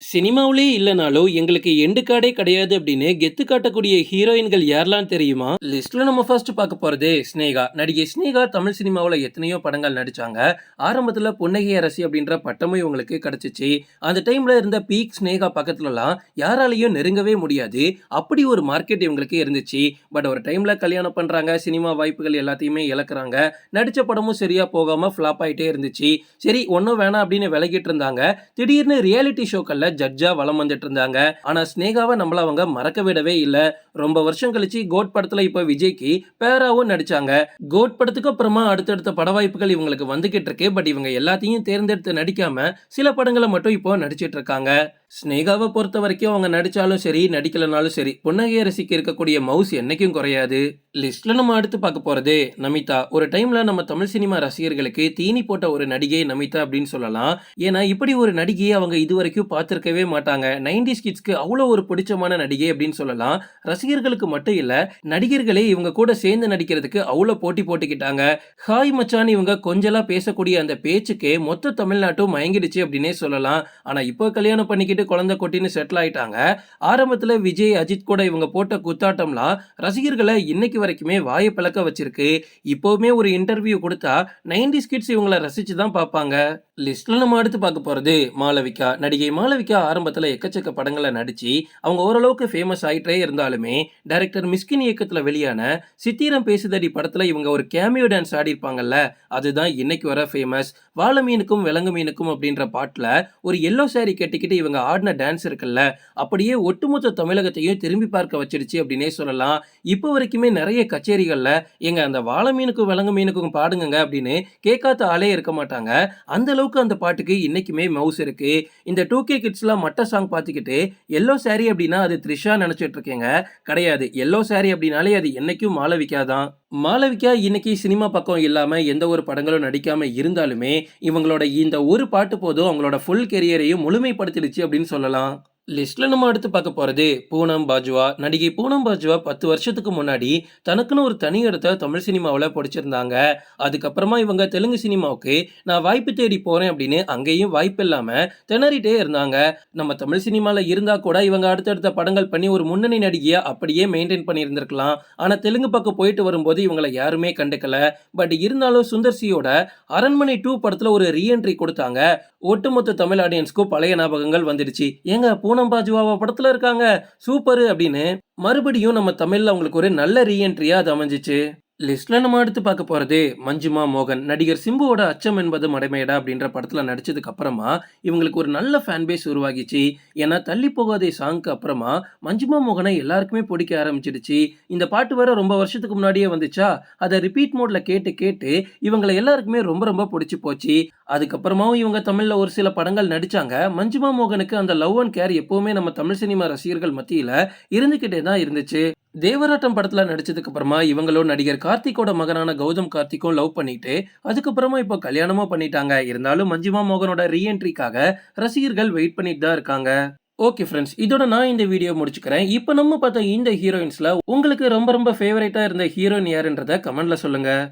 சினிமாவிலே இல்லைனாலும் எங்களுக்கு எண்டு கார்டே கிடையாது அப்படின்னு கெத்து காட்டக்கூடிய ஹீரோயின்கள் யாரெல்லாம் தெரியுமா? லிஸ்ட்ல நம்ம ஃபர்ஸ்ட் பார்க்க போறது ஸ்னேகா நடிகை ஸ்னேகா தமிழ் சினிமாவில் எத்தனையோ படங்கள் நடிச்சாங்க. ஆரம்பத்தில் புன்னகை அரசி அப்படின்ற பட்டமும் இவங்களுக்கு கிடைச்சிச்சு. அந்த டைம்ல இருந்த பீக் ஸ்னேகா பக்கத்துலலாம் யாராலையும் நெருங்கவே முடியாது. அப்படி ஒரு மார்க்கெட் இவங்களுக்கு இருந்துச்சு. பட் ஒரு டைம்ல கல்யாணம் பண்றாங்க சினிமா வாய்ப்புகள் எல்லாத்தையுமே இழக்கிறாங்க. நடிச்ச படமும் சரியா போகாம ஃபிளாப் ஆயிட்டே இருந்துச்சு. சரி ஒன்றும் வேணாம் அப்படின்னு விலகிட்டு இருந்தாங்க. திடீர்னு ரியாலிட்டி ஷோக்கள்ல ஜட்ஜா வலம் வந்துட்டு இருந்தாங்க. ஆனா ஸ்னேகாவை நம்மள அவங்க மறக்க விடவே இல்ல. ரொம்ப வருஷம் கழிச்சு கோட் படத்துல இப்ப விஜய்க்கு பேராவும் நடிச்சாங்க. கோட் படத்துக்கு அப்புறமா அடுத்தடுத்த பட வாய்ப்புகள் இவங்களுக்கு வந்துகிட்டு இருக்கு. பட் இவங்க எல்லாத்தையும் தேர்ந்தெடுத்து நடிக்காம சில படங்களை மட்டும் இப்போ நடிச்சிட்டு இருக்காங்க. ஸ்னேகாவை பொறுத்த வரைக்கும் அவங்க நடிச்சாலும் சரி நடிக்கலனாலும் சரி புன்னகை ரசிக்க இருக்கக்கூடிய மவுஸ் என்னைக்கும் குறையாது. லிஸ்ட்ல நம்ம அடுத்து பார்க்க போறது நமிதா. ஒரு டைம்ல நம்ம தமிழ் சினிமா ரசிகர்களுக்கு தீனி போட்ட ஒரு நடிகை நமிதா அப்படின்னு சொல்லலாம். ஏன்னா இப்படி ஒரு நடிகையை அவங்க இதுவரைக்கும் பார்த்துருக்கவே மாட்டாங்க. நைன்டி கிட்ஸ்க்கு அவ்வளோ ஒரு பிடிச்சமான நடிகை அப்படின்னு சொல்லலாம். ரசிகர்களுக்கு மட்டும் இல்ல நடிகர்களே இவங்க கூட சேர்ந்து நடிக்கிறதுக்கு அவ்வளோ போட்டி போட்டுக்கிட்டாங்க. ஹாய் மச்சான் இவங்க கொஞ்சலாம் பேசக்கூடிய அந்த பேச்சுக்கே மொத்த தமிழ்நாட்டும் மயங்கிடுச்சு அப்படின்னே சொல்லலாம். ஆனா இப்போ கல்யாணம் பண்ணிக்கிட்டு குழந்தை கொட்டின்னு செட்டில் ஆயிட்டாங்க. ஆரம்பத்தில் விஜய் அஜித் கூட இவங்க போட்ட குத்தாட்டம்லாம் ரசிகர்களை இன்னைக்கு வரைக்குமே வாயை பிளக்க வச்சிருக்கு. இப்போவுமே ஒரு இன்டர்வியூ கொடுத்தா நைன்டி கிட்ஸ் இவங்களை ரசிச்சு தான் பார்ப்பாங்க. லிஸ்ட்டில் நம்ம அடுத்து பார்க்க போகிறது மாளவிகா. நடிகை மாளவிகா ஆரம்பத்தில் எக்கச்சக்க படங்களை நடித்து அவங்க ஓரளவுக்கு ஃபேமஸ் ஆகிட்டே இருந்தாலுமே டைரக்டர் மிஸ்கின் இயக்கத்தில் வெளியான சித்திரம் பேசுதடி படத்தில் இவங்க ஒரு கேமியோ டான்ஸ் ஆடி இருப்பாங்கல்ல அதுதான் இன்னைக்கு வர ஃபேமஸ் வாழை மீனுக்கும் விலங்கு மீனுக்கும் அப்படின்ற பாட்டில் ஒரு எல்லோ சாரி கட்டிக்கிட்டு இவங்க ஆடின டான்ஸ் இருக்குல்ல அப்படியே ஒட்டுமொத்த தமிழகத்தையும் திரும்பி பார்க்க வச்சிருச்சு அப்படின்னே சொல்லலாம். இப்போ வரைக்குமே நிறைய கச்சேரிகளில் எங்கள் அந்த வாழை மீனுக்கும் விலங்கு மீனுக்கும் பாடுங்க அப்படின்னு கேட்காத ஆளே இருக்க மாட்டாங்க. அந்த அளவுக்கு அந்த பாட்டுக்கு இன்னைக்குமே மவுஸ் இருக்கு. இந்த டூ கே கிட்ஸ்லாம் மட்ட சாங் பார்த்துக்கிட்டு எல்லோ சாரி அப்படின்னா அது த்ரிஷா நினைச்சிட்டு இருக்கேங்க. கிடையாது. எல்லோ சாரி அப்படின்னாலே அது என்னைக்கும் மாளவிகா தான். மாளவிகா இன்னைக்கு சினிமா பக்கம் இல்லாமல் எந்த ஒரு படங்களும் நடிக்காமல் இருந்தாலுமே இவங்களோட இந்த ஒரு பாட்டு போதும் அவங்களோட ஃபுல் கெரியரையும் முழுமைப்படுத்திடுச்சு அப்படின்னு சொல்லலாம். லிஸ்ட்ல நம்ம அடுத்து பார்க்க போறது பூனம் பாஜுவா. நடிகை பூனம் பாஜுவா பத்து வருஷத்துக்கு முன்னாடி தனக்குன்னு ஒரு தனி இடத்த தமிழ் சினிமாவில் பிடிச்சிருந்தாங்க. அதுக்கப்புறமா இவங்க தெலுங்கு சினிமாவுக்கு நான் வாய்ப்பு தேடி போறேன் அப்படின்னு அங்கேயும் வாய்ப்பு இல்லாம திணறிட்டே இருந்தாங்க. நம்ம தமிழ் சினிமாவில் இருந்தா கூட இவங்க அடுத்தடுத்த படங்கள் பண்ணி ஒரு முன்னணி நடிகையை அப்படியே மெயின்டைன் பண்ணியிருந்திருக்கலாம். ஆனால் தெலுங்கு பக்கம் போயிட்டு வரும்போது இவங்களை யாருமே கண்டுக்கல. பட் இருந்தாலும் சுந்தர்சியோட அரண்மனை டூ படத்தில் ஒரு ரீஎன்ட்ரி கொடுத்தாங்க. ஒட்டுமொத்த தமிழ் ஆடியன்ஸ்க்கும் பழைய ஞாபகங்கள் வந்துடுச்சு. ஏங்க பூனம் பாஜுவாவா படத்துல இருக்காங்க. சூப்பர் அப்படின்னு மறுபடியும் நம்ம தமிழ்ல அவங்களுக்கு ஒரு நல்ல ரீஎன்ட்ரியா அது அமைஞ்சிச்சு. லிஸ்ட்ல நம்ம எடுத்து பார்க்க போறது மஞ்சுமா மோகன். நடிகர் சிம்புவோட அச்சம் என்பது மடைமையடா அப்படின்ற படத்துல நடிச்சதுக்கு அப்புறமா இவங்களுக்கு ஒரு நல்ல ஃபேன் பேஸ் உருவாகிச்சு. ஏன்னா தள்ளி போகாதே சாங்க்கு அப்புறமா மஞ்சுமா மோகனை எல்லாருக்குமே பிடிக்க ஆரம்பிச்சிடுச்சு. இந்த பாட்டு வேற ரொம்ப வருஷத்துக்கு முன்னாடியே வந்துச்சா? அதை ரிப்பீட் மோட்ல கேட்டு கேட்டு இவங்களை எல்லாருக்குமே ரொம்ப ரொம்ப பிடிச்சி போச்சு. அதுக்கப்புறமாவும் இவங்க தமிழ்ல ஒரு சில படங்கள் நடிச்சாங்க. மஞ்சுமா மோகனுக்கு அந்த லவ் அண்ட் கேர் எப்பவுமே நம்ம தமிழ் சினிமா ரசிகர்கள் மத்தியில இருந்துகிட்டே தான் இருந்துச்சு. தேவராட்டம் படத்துல நடிச்சதுக்கு அப்புறமா இவங்களும் நடிகர் கார்த்திக்கோட மகனான கௌதம் கார்த்திக்கும் லவ் பண்ணிட்டு அதுக்கப்புறமா இப்போ கல்யாணமும் பண்ணிட்டாங்க. இருந்தாலும் மஞ்சிமா மோகனோட ரீஎன்ட்ரிக்காக ரசிகர்கள் வெயிட் பண்ணிட்டு தான் இருக்காங்க. ஓகே ஃப்ரெண்ட்ஸ் இதோட நான் இந்த வீடியோ முடிச்சுக்கிறேன். இப்போ நம்ம பார்த்த இந்த ஹீரோயின்ஸில் உங்களுக்கு ரொம்ப ரொம்ப ஃபேவரேட்டாக இருந்த ஹீரோயின் யாருன்றத கமெண்ட்ல சொல்லுங்கள்